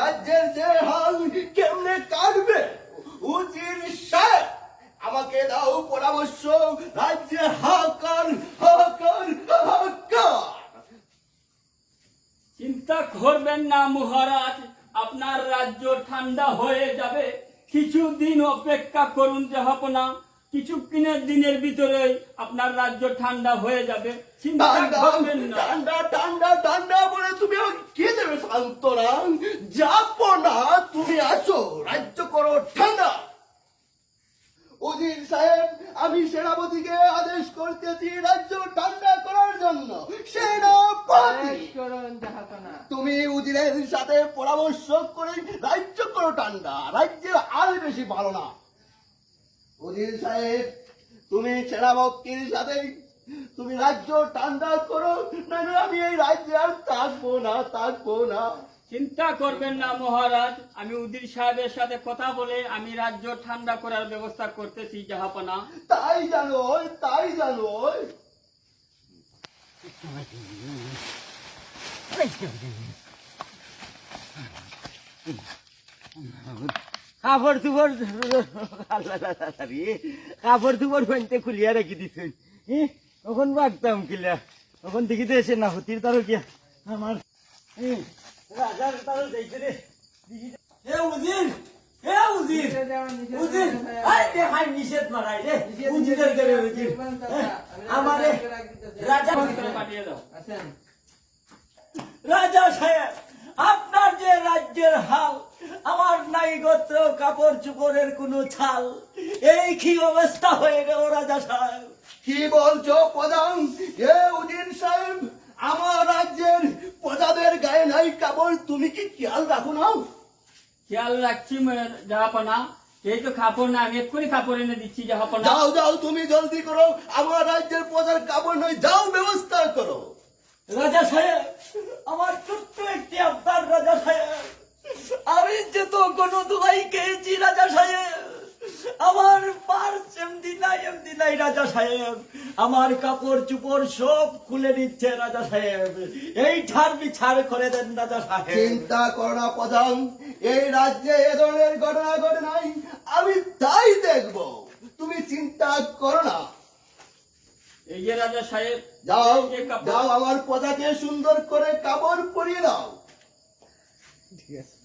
রাজ্যের যে হাল কেমনে কাটবে? উজির সাহেব আমাকে দাও পরামর্শ। রাজ্যে হাকার হাকার হাকার চিন্তা করবেন না মহারাজ, আপনার রাজ্য ঠান্ডা হয়ে যাবে। কিছুদিন অপেক্ষা করুন জাহাপনা কিছু কিনের দিনের ভিতরে আপনার রাজ্য ঠান্ডা হয়ে যাবে। চিন্তা ঠান্ডা করবেন না। ঠান্ডা ঠান্ডা ঠান্ডা বলে তুমি আমাকে কে দেবে যাব না তুমি আসো রাজ্য করো ঠান্ডা। উজির সাহেব আমি সেনাপতিকে আদেশ করতেছি রাজ্য ঠান্ডা করার জন্য। সেনাপতি! তুমি উজিরের সাথে পরামর্শ করে রাজ্য করো ঠান্ডা। রাজ্যের আর বেশি ভালো না। উজির সাহেব তুমি সেনাপতির সাথে তুমি রাজ্য ঠান্ডা করো না আমি এই রাজ্যে আর থাকব না থাকব না। চিন্তা করবেন না মহারাজ। আমি উদির সাহেবের সাথে কথা বলে আমি রাজ্য ঠান্ডা করার ব্যবস্থা করতেছি জাহাপনা। তাই জানো তাই জানো কাপড় চুপড় কাপড় চুপড় ফেনতে খুলিয়া রাখি দিছেন হি, তখন বাগতাম কিলা। তখন দেখিতে এসে না হতির তারও কি আমার? রাজার তারও দেখতে রে। এ উজির এ উজির উজির। আই দেখাই নিষেধ মারাই রে। উজিরের দেবে উজির। আমারে রাজা পাঠিয়ে দাও। রাজা সাহেব আপনার যে রাজ্যের হাল আমার নাই গোত্র কাপড় চুপড়ের কোনো ছাল। এই কি অবস্থা হয়ে গেল রাজা সাহেব? কি বলছো প্রধান? এ উজির সাহেব আমার রাজ্যের প্রজাদের গায়ে নাই কেবল তুমি কি খেয়াল রাখো না? খেয়াল রাখছি জাহাপনা এই তো কাপড় না আমি এক্ষুনি কাপড় এনে দিচ্ছি জাহাপনা যাও যাও তুমি জলদি করো। আমার রাজ্যের প্রজার কাপড় নয় যাও ব্যবস্থা করো। রাজা সাহেব আমার ছোট্ট একটি আবদার রাজা সাহেব আমি যে তো কোনো দোয়াই খেয়েছি রাজা সাহেব। আমার পার্স এমদি নাই এমদি নাই রাজা সাহেব। আমার কাপড় চুপড় সব খুলে নিচ্ছে রাজা সাহেব। এই ছাড় বিছাড় করে দেন রাজা সাহেব। চিন্তা করো প্রধান। এই রাজ্যে এ ধরনের ঘটনা ঘটে নাই আমি তাই দেখব। তুমি চিন্তা করো না। এই যে রাজা সাহেব যাও যাও আমার প্রজাকে সুন্দর করে কাপড় পরিয়ে দাও। ঠিক আছে।